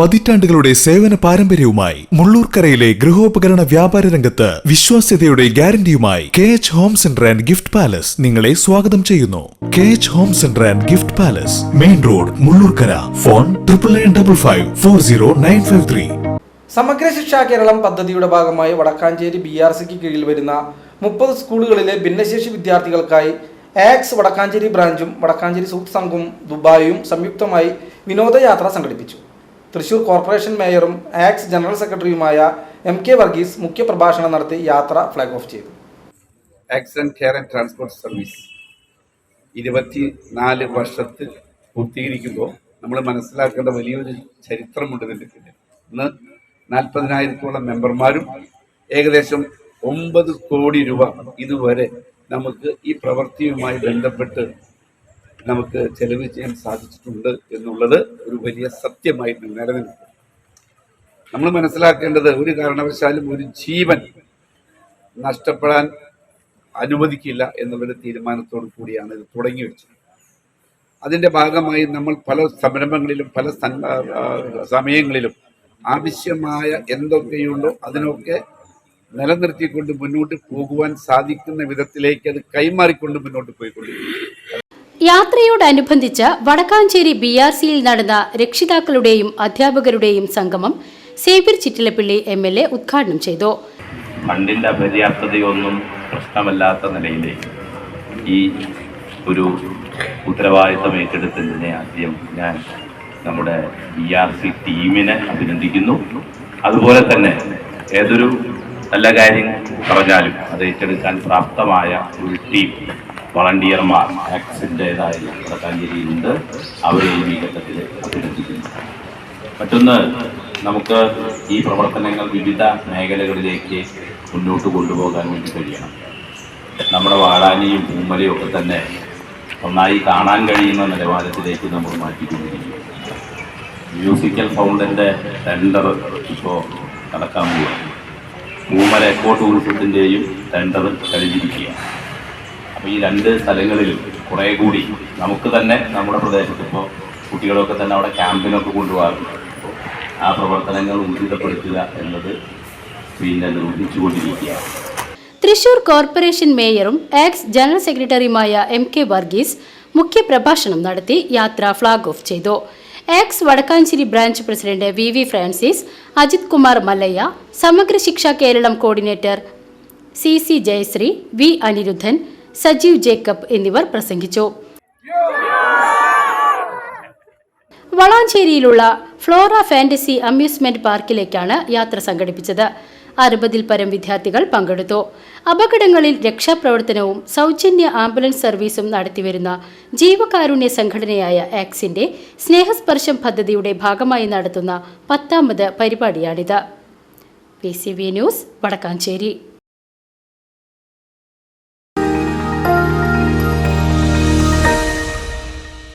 പതിറ്റാണ്ടുകളുടെ സേവന പാരമ്പര്യവുമായി മുള്ളൂർക്കരയിലെ ഗൃഹോപകരണ വ്യാപാര രംഗത്ത് വിശ്വാസ്യതയുടെ ഗ്യാരണ്ടിയുമായി K H home centre and gift palace നിങ്ങളെ സ്വാഗതം ചെയ്യുന്നു. K H home centre and gift palace main road Mullurkara. Phone triple nine double five four zero nine five three Samagra Shiksha Keralam പദ്ധതിയുടെ ഭാഗമായി വടക്കാഞ്ചേരി ബി ആർ സിക്ക് കീഴിൽ വരുന്ന മുപ്പത് സ്കൂളുകളിലെ ഭിന്നശേഷി വിദ്യാർത്ഥികൾക്കായി ആക്സ് വടക്കാഞ്ചേരി ബ്രാഞ്ചും വടക്കാഞ്ചേരി സൂത്ത് സംഘവും ദുബായും സംയുക്തമായി വിനോദയാത്ര സംഘടിപ്പിച്ചു. തൃശൂർ കോർപ്പറേഷൻ മേയറും ആക്സ് ജനറൽ സെക്രട്ടറിയുമായ എം കെ വർഗീസ് മുഖ്യപ്രഭാഷണം നടത്തി യാത്ര ഫ്ലാഗ് ഓഫ് ചെയ്തു. Accident care and transport service ഇരുപത്തി നാല് വർഷത്തിൽ പൂർത്തീകരിക്കുമ്പോൾ നമ്മൾ മനസ്സിലാക്കേണ്ട വലിയൊരു ചരിത്രമുണ്ട് ഇതിന്റെ പിന്നിൽ. ഇന്ന് നാൽപ്പതിനായിരത്തോളം മെമ്പർമാരും ഏകദേശം ഒമ്പത് കോടി രൂപ ഇതുവരെ നമുക്ക് ഈ പ്രവൃത്തിയുമായി ബന്ധപ്പെട്ട് നമുക്ക് ചെലവ് ചെയ്യാൻ സാധിച്ചിട്ടുണ്ട് എന്നുള്ളത് ഒരു വലിയ സത്യമായി നിലനിൽക്കും നമ്മൾ മനസ്സിലാക്കേണ്ടത് ഒരു കാരണവശാലും ഒരു ജീവൻ നഷ്ടപ്പെടാൻ അനുവദിക്കില്ല എന്നുള്ളൊരു തീരുമാനത്തോടു കൂടിയാണ് ഇത് തുടങ്ങി വെച്ചത്. അതിന്റെ ഭാഗമായി നമ്മൾ പല സംരംഭങ്ങളിലും പല സമയങ്ങളിലും ആവശ്യമായ എന്തൊക്കെയുണ്ടോ അതിനൊക്കെ നിലനിർത്തിക്കൊണ്ട് മുന്നോട്ട് പോകുവാൻ സാധിക്കുന്ന വിധത്തിലേക്ക് അത് കൈമാറിക്കൊണ്ട് മുന്നോട്ട് പോയിക്കൊണ്ടിരിക്കും യാത്രയോടനുബന്ധിച്ച് വടക്കാഞ്ചേരി ബി ആർ സിയിൽ നടന്ന രക്ഷിതാക്കളുടെയും അധ്യാപകരുടെയും സംഗമം Xavier Chittilappilly M L A ഉദ്ഘാടനം ചെയ്തു. ഫണ്ടിന്റെ അപര്യാപ്തതയൊന്നും പ്രശ്നമല്ലാത്ത നിലയിലേക്ക് ഈ ഒരു ഉത്തരവാദിത്തം ഏറ്റെടുത്തതിനെ ആദ്യം ഞാൻ നമ്മുടെ ബി ആർ സി ടീമിനെ അഭിനന്ദിക്കുന്നു. അതുപോലെ തന്നെ ഏതൊരു നല്ല കാര്യം പറഞ്ഞാലും അത് ഏറ്റെടുക്കാൻ പ്രാപ്തമായ ഒരു ടീം വളണ്ടിയർമാർ ആക്സിന്റെതായ വടക്കാഞ്ചേരിയിലുണ്ട് അവരെയും ഈ ഘട്ടത്തിൽ അഭിനന്ദിക്കുന്നു. മറ്റൊന്ന് നമുക്ക് ഈ പ്രവർത്തനങ്ങൾ വിവിധ മേഖലകളിലേക്ക് മുന്നോട്ട് കൊണ്ടുപോകാൻ വേണ്ടി കഴിയണം. നമ്മുടെ വാടാനിയും പൂമലയും ഒക്കെ തന്നെ നന്നായി കാണാൻ കഴിയുന്ന നിലവാരത്തിലേക്ക് നമ്മൾ മാറ്റിക്കൊണ്ടിരിക്കും മ്യൂസിക്കൽ ഫൗണ്ടന്റെ ടെൻഡർ ഇപ്പോൾ നടക്കാൻ പോവുകയാണ്. പൂമല എക്കോ ടൂറിസത്തിന്റെയും ടെൻഡർ കഴിഞ്ഞിരിക്കുകയാണ്. അപ്പോൾ ഈ രണ്ട് സ്ഥലങ്ങളിലും കുറേ കൂടി നമുക്ക് തന്നെ നമ്മുടെ പ്രദേശത്ത് ഇപ്പോൾ കുട്ടികളൊക്കെ തന്നെ അവിടെ ക്യാമ്പിനൊക്കെ കൊണ്ടുപോകാറുണ്ട്. അപ്പോൾ ആ പ്രവർത്തനങ്ങൾ ഊർജിതപ്പെടുത്തുക എന്നത് പിന്നെ നിർമ്മിച്ചുകൊണ്ടിരിക്കുകയാണ് തൃശൂർ കോർപ്പറേഷൻ മേയറും എക്സ് ജനറൽ സെക്രട്ടറിയുമായ എം കെ വർഗീസ് മുഖ്യപ്രഭാഷണം നടത്തി യാത്ര ഫ്ളാഗ് ഓഫ് ചെയ്തു. X Vadakkanchery branch president V V Francis Ajith Kumar Mallayya Samagra Shiksha Keralam coordinator C C Jayasree V Aniruddhan Sajeev Jacob എന്നിവർ പ്രസംഗിച്ചു. വളാഞ്ചേരിയിലുള്ള ഫ്ലോറ ഫാന്റസി അമ്യൂസ്മെന്റ് പാർക്കിലേക്കാണ് യാത്ര സംഘടിപ്പിച്ചത്. അറുപതിൽ പരം വിദ്യാർത്ഥികൾ പങ്കെടുത്തു. അപകടങ്ങളിൽ രക്ഷാപ്രവർത്തനവും സൗജന്യ ആംബുലൻസ് സർവീസും നടത്തിവരുന്ന ജീവകാരുണ്യ സംഘടനയായ ആക്സിന്റെ സ്നേഹസ്പർശം പദ്ധതിയുടെ ഭാഗമായി നടത്തുന്ന പത്താമത് പരിപാടിയാണിത്. P C news Vadakkanchery.